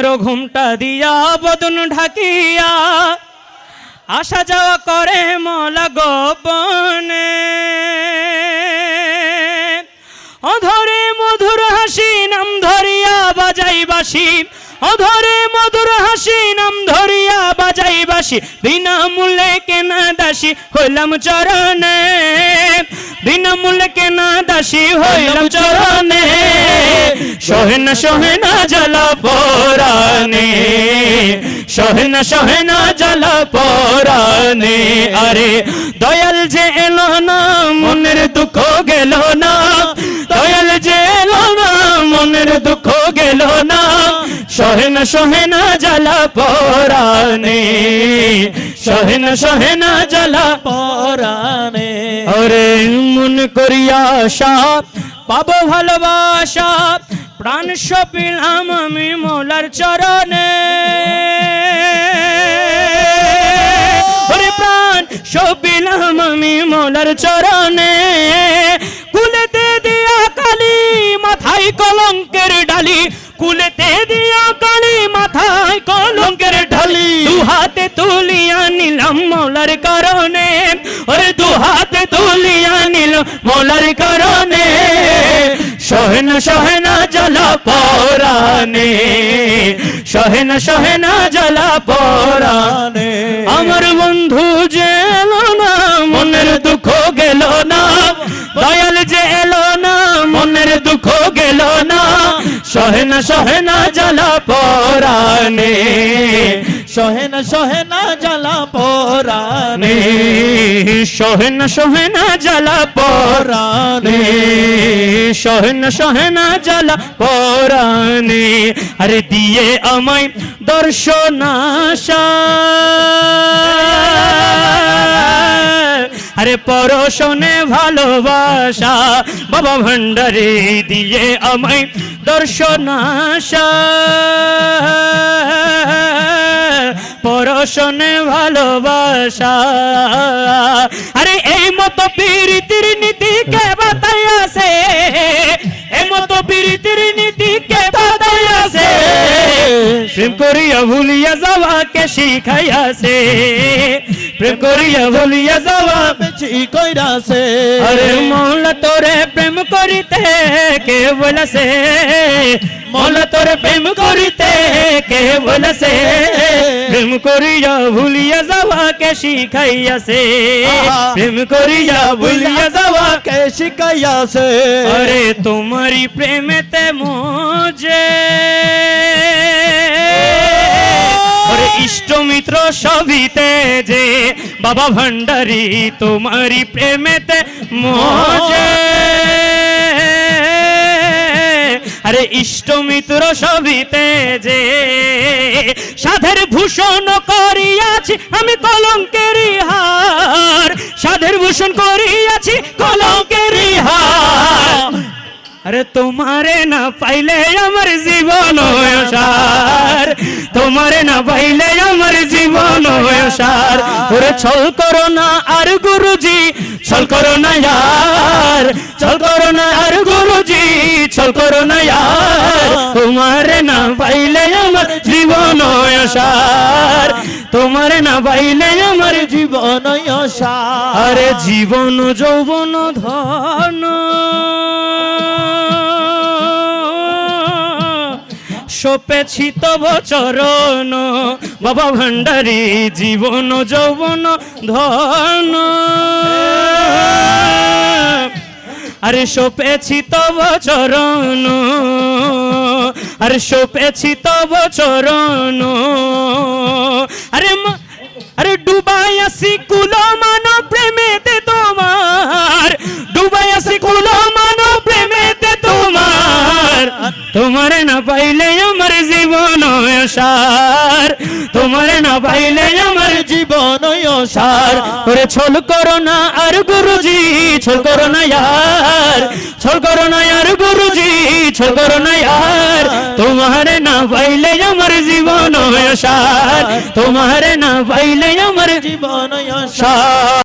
ঘুমের ঘুমটা দিয়া বদন ঢাকিয়া আসা যাওয়া করে মলা গোপনে। অধরে মধুর হাসি নাম ধরিয়া বাজাই বাসি অধরে মধুর হাসি নাম ধরিয়া বাজাই বাসি বিনামূল্যে কেনা দাসী হইলাম চরণে। বিনামূল্যে কেনা দাসী হইলাম চরণে। সহেনা সহেনা জ্বালা পরানে সহেনা সহেনা জ্বালা পরানে আরে দয়াল যে এলো না, মনের দুঃখ গেল না। দয়াল যে এলো না, মনের দুঃখ গেল না। সহেনা সহেনা জ্বালা পরানে সহেনা সহেনা জ্বালা পরাণে। ওরে মন করিয়া সাপ পাবো ভালোবাসা প্রাণ সপিলাম আমি মোলার চরণে। প্রাণ সপিলাম আমি মোলার চরণে। কুলেতে দিয়া কালি, মাথায় কলঙ্কের ডালি। কুলেতে দিয়া কালি, মাথায় কলঙ্কের ঢালি দু হাতে তুলিয়া নিলাম মোলার কারণে। ওরে দু হাতে তুলিয়া নিল মোলার কারণে। সহেনা জ্বালা পরানে সহেনা সহেনা জ্বালা পরানে আমার বন্ধু যে এলো না, মনের দুঃখ গেল না, দয়াল যে এলো না, মনের দুঃখ গেল না সহেনা সহেনা জ্বালা পরানে সহেনা সহেনা জ্বালা পরাণে। নে, সহেনা সহেনা জ্বালা পরানে সহেনা সহেনা জ্বালা পরানে আরে দিয়ে আমায় দর্শন আশা। আরে পরশনে ভালোবাসা, বাবা ভান্ডারে দিয়ে আমায় দর্শন আশা পরশনে ভালোবাসা। আরে, এই মতো পীড়িতির নীতি কে বাতাই আছে? এই মতো পীড়িতির নীতি কে বাতাই প্রেম করিয়া ভুলিয়া যাওয়াকে শিখাইয়াছে। প্রেম করিয়া ভুলিয়া যাওয়া বেশি কইরাছে। আরে মৌলা তোরে প্রেম করিতে কে বলেছে? মৌলা তোরে প্রেম করিতে কে বলেছে? প্রেম করিয়া ভুলিয়া যাওয়া কে শিখাইয়াছে প্রেম করিয়া ভুলিয়া যাওয়া কে শিখাইয়াছে। আরে তোমারই প্রেমেতে মজে। ইষ্ট মিত্র সবিতে যে, বাবা ভান্ডারি তোমারই প্রেমেতে মজে। আরে ইষ্ট মিত্র সবিতে যে, সাধের ভূষণ করিয়াছি আমি কলঙ্কেরই হার সাধের ভূষণ করিয়াছি কলঙ্কেরই হার আরে তোমারে না পাইলে আমার জীবন সার জীবন সার। ওরে ছল করো না আর গুরুজি, ছল করো না ইয়ার। ছল করো না আর গুরুজি, ছল করো না ইয়ার। তোমারে না পাইলে আমার জীবন সার। তোমারে না পাইলে আমার জীবন আশা আরে জীবন, যৌবন, ধন। সপেছি তব চরণ, বাবা ভান্ডারি জীবন, যৌবন, ধন। আরে সপেছি তব চরণ, আরে সপেছি তব চরণ। আরে আরে ডুবাই আসি কুলো মানো প্রেমেতে তোমার, ডুবাই আসি কুলো মানো প্রেমেতে তোমার। সার। তোমার না পাইলে আমার জীবন সার। ওরে ছল করো না আর গুরুজি, ছল করো না ইয়ার। ছল করো না আর গুরুজি, ছল করো না ইয়ার। তোমারে না পাইলে আমার জীবন সার। তোমারে না পাইলে আমার জীবন সার।